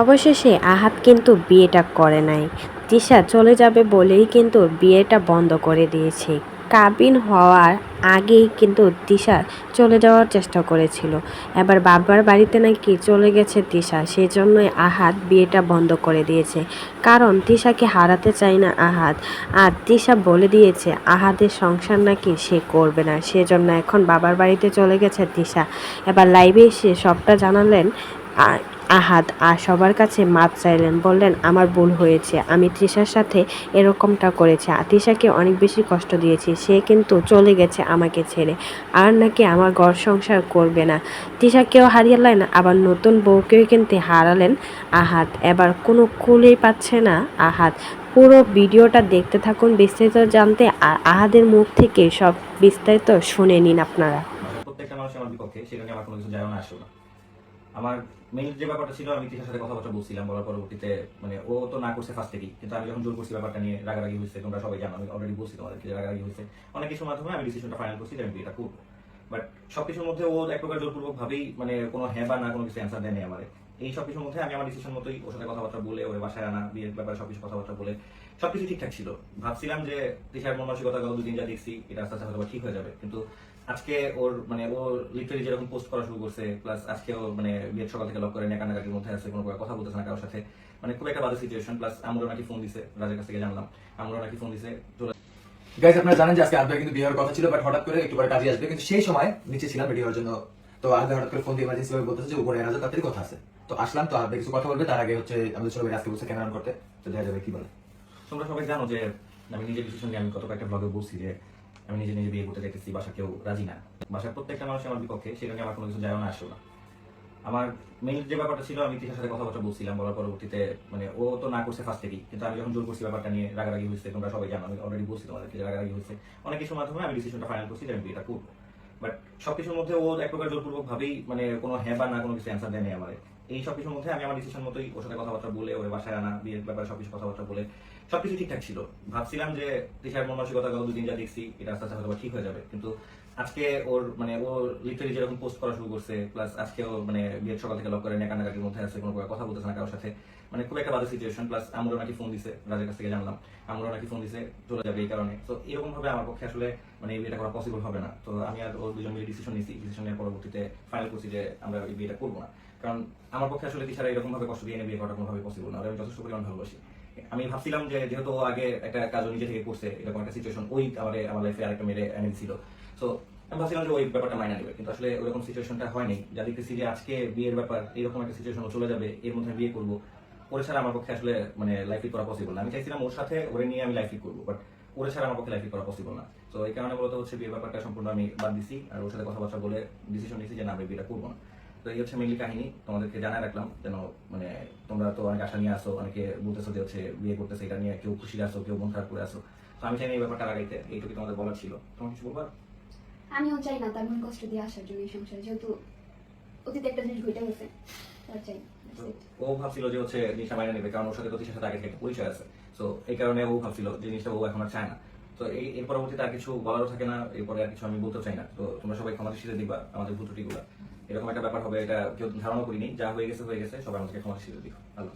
অবশেষে আহাত কিন্তু বিয়েটা করে নাই। তিশা চলে যাবে বলেই কিন্তু বিয়েটা বন্ধ করে দিয়েছে। কাবিন হওয়ার আগেই কিন্তু তিশা চলে যাওয়ার চেষ্টা করেছিল। এবার বাবার বাড়িতে নাকি চলে গেছে তিশা সেই জন্যই আহাত বিয়েটা বন্ধ করে দিয়েছে। কারণ তিশাকে হারাতে চায় না আহাত। আর তিশা বলে দিয়েছে আহাদের সংসার নাকি সে করবে না, সেজন্য এখন বাবার বাড়িতে চলে গেছে তিশা এবার লাইভে এসে সবটা জানালেন আর আহাদ আর সবার কাছে মাপ চাইলেন, বললেন, আমার ভুল হয়েছে, আমি তৃষার সাথে এরকমটা করেছি। তৃষাকে অনেক বেশি কষ্ট দিয়েছি, সে কিন্তু চলে গেছে আমাকে ছেড়ে। আর নাকি আমার ঘর সংসার করবে না? তৃষাকেও হারিয়েলেন আবার নতুন বউকেও কিন্তু হারালেন আহাত এবার কোনো কুলেই পাচ্ছে না আহাত পুরো ভিডিওটা দেখতে থাকুন, বিস্তারিত জানতে আর আহাদের মুখ থেকে সব বিস্তারিত শুনে নিন আপনারা। প্রত্যেকটা বিপক্ষে আমার কোনো কিছু না। আমার মেইন যে ব্যাপারটা ছিল, আমি তিশার সাথে কথাবার্তা বলছিলাম, বলার পরবর্তীতে মানে ও তো না করছে ফার্স্ট থেকেই। কিন্তু আমি যখন জোর করছি ব্যাপারটা নিয়ে, রাগারাগি হয়েছে, তোমরা সবাই জানো, আমি অলরেডি বলছি তোমাদেরকে যে রাগারাগি হয়েছে। অনেক কিছুর মাধ্যমে আমি ডিসিশনটা ফাইনাল করছি যে আমি বিয়েটা করব। বাট সবকিছুর মধ্যে ও এক প্রকার জোরপূর্বক ভাবেই মানে কোনো হ্যাঁ বা না কোনো কিছু অ্যান্সার দেয়নি আমার। এই সব কিছুর মধ্যে আমি আমার ডিসিশন মতোই ওর সাথে কথাবার্তা বলে, ওর বাসায় আনা, বিয়ের ব্যাপারে সবকিছু কথাবার্তা বলে সবকিছু ঠিকঠাক ছিল। ভাবছিলাম যে তিশার মন মানসিকতা গত দুদিন যা দেখছি, এটা আস্তে আস্তে হয়তো ঠিক হয়ে যাবে। কিন্তু আজকে ওর মানে ও লিটারি যেরকম পোস্ট করা শুরু করছে প্লাস আজকে ও মানে বিয়ের সকাল থেকে লক করে নেকা নাকাটির মধ্যে আছে কোনো কথা বলতেছে না কারোর সাথে। মানে খুব একটা বাজে সিচুয়েশন প্লাস আমরাও নাকি ফোন দিছে রাজের কাছ থেকে জানলাম। আমরাও নাকি ফোন দিছে গাইজ আপনারা জানেন যে আজকে আদ্রা কিন্তু বিয়ে হওয়ার কথা ছিল বাট হঠাৎ করে একটু পরে কাজে আসবে কিন্তু সেই সময় নিচে ছিলাম রেডি হওয়ার জন্য। তো আদ্রা হঠাৎ করে ফোন দিয়ে ইমার্জেন্সি ভাবে বলতেছে যে উপরে তাড়াতাড়ি কথা আছে। তো আসলাম তো আদ্রা কিছু কথা বলবে তার আগে হচ্ছে আমাদের ছোট ভাই আজকে বসে ক্যামেরা করতে। তো দেখা যাবে কি বলে। তোমরা সবাই জানো যে আমি নিজের ডিসিশন নিয়ে আমি কত একটা ব্লগে বলছি যে আমি নিজে নিজে বিয়ে করতে চাইতেছি বাসা কেউ রাজি না। বাসার প্রত্যেকটা মানুষ আমার বিপক্ষে, সেটা নিয়ে আমার কোনো কিছু যায় না আসলো না। আমার মেইন যে ব্যাপারটা ছিল, আমি তিশার সাথে কথাবার্তা বলছিলাম, বলার পরবর্তীতে মানে ও তো না করছে ফার্স্ট থেকেই। কিন্তু আমি যখন জোর করছি ব্যাপারটা নিয়ে, রাগারাগি হয়েছে, তোমরা সবাই জানো, আমি অলরেডি বলছি তোমাদেরকে রাগারাগি হয়েছে। অনেক কিছুর মাধ্যমে আমি ডিসিশনটা ফাইনাল করছি যে আমি বিয়েটা করব। বাট সবকিছুর মধ্যে ও এক প্রকার জোরপূর্বক ভাবেই মানে কোনো হ্যাঁ বা না কোনো কিছু অ্যান্সার দেয়নি আমার। এই সব কিছুর মধ্যে আমি আমার ডিসিশন মতোই ওর সাথে কথাবার্তা বলে, ওর বাসায় আনা, বিয়ের ব্যাপারে সবকিছু কথাবার্তা বলে, সবকিছু ঠিকঠাক ছিল। ভাবছিলাম যে তিশার মন মানসিকতা গত দুদিন যা দেখছি, এটা আস্তে আস্তে হয়তো ঠিক হয়ে যাবে। কিন্তু আজকে ওর মানে ও লিটারি যেরকম পোস্ট করা শুরু করছে প্লাস আজকে ও মানে বিয়ের সকাল থেকে লক করে নেকা নাকাটির মধ্যে আছে, কোনো কথা বলতেছে না কারোর সাথে মানে খুব একটা বাজে সিচুয়েশন প্লাস আমরাও নাকি ফোন দিছে, রাজের কাছ থেকে জানলাম, আমরাও নাকি ফোন দিছে, চলে যাবে এই কারণে। তো এরকম ভাবে আমার পক্ষে আসলে মানে এই বিয়েটা করা পসিবল হবে না। তো আমি আর ওর দুজন মিলে ডিসিশন নিয়েছি ডিসিশন নেওয়ার পরবর্তীতে ফাইনাল করছি যে আমরা এই বিয়েটা করব না। কারণ আমার পক্ষে আসলে এরকম ভাবে কষ্ট দিয়ে এনে বিয়ে করাটা কোনোভাবে পসিবল না। আমি যথেষ্ট পরিমাণ ভালোবাসি। আমি ভাবছিলাম যে যেহেতু আগে একটা কাজ নিজে থেকে করছে, এরকম একটা সিচুয়েশন ওই আমার আমার লাইফে আরেকটা মেরে এনে দিছিল তো আমি ভাবছিলাম যে ওই ব্যাপারটা মাইনা নেবে। কিন্তু আসলে ওরকম সিচুয়েশনটা হয়নি। যা দেখতেছি যে আজকে বিয়ের ব্যাপার, এরকম একটা সিচুয়েশন চলে যাবে, এর মধ্যে বিয়ে করব। ওর ছাড়া আমার পক্ষে আসলে মানে লাইফ করা পসিবল না। আমি চাইছিলাম ওর সাথে ওরে নিয়ে আমি লাইফ লিড করব বাট ওর ছাড়া আমার পক্ষে লাইফ করা পসিবল না। তো এই কারণে বলতে হচ্ছে বিয়ের ব্যাপারটা সম্পূর্ণ আমি বাদ দিছি। আর ওর সাথে কথাবার্তা বলে ডিসিশন নিয়েছি যে না, আমি বিয়েটা করব না। তো এই হচ্ছে মেনলি কাহিনী তোমাদেরকে জানাই রাখলাম যেন মানে তোমরা তো অনেক আশা নিয়ে আসো অনেকে বলতেছো যে হচ্ছে বিয়ে করতেছে এটা নিয়ে কেউ খুশি আসো কেউ মন খারাপ করে আসো তো আমি চাই না এই ব্যাপারটা লাগাইতে এইটুকু তোমাদের বলার ছিল। তোমার কিছু বলবার? আমিও চাই না তার মন কষ্ট দিয়ে আসার জন্য এই সংসারে যেহেতু অতীতে একটা জিনিস ঘটে গেছে তার চাই ও ভাবছিল যে হচ্ছে জিনিসটা মাইনে নেবে কারণ ওর সাথে তো তিশার সাথে আগে থেকে পরিচয় আছে। তো এই কারণে ও ভাবছিল যে জিনিসটা ও এখন আর চায় না। তো এই এর পরবর্তীতে আর কিছু বলারও থাকে না এরপরে আর কিছু আমি বলতে চাই না। তো তোমরা সবাই ক্ষমা দৃষ্টিতে দিবা আমাদের এরকম একটা ব্যাপার হবে, এটা কেউ ধারণা করিনি যা হয়ে গেছে হয়ে গেছে আমাদেরকে ক্ষমা শিখে দিও আল্লাহ।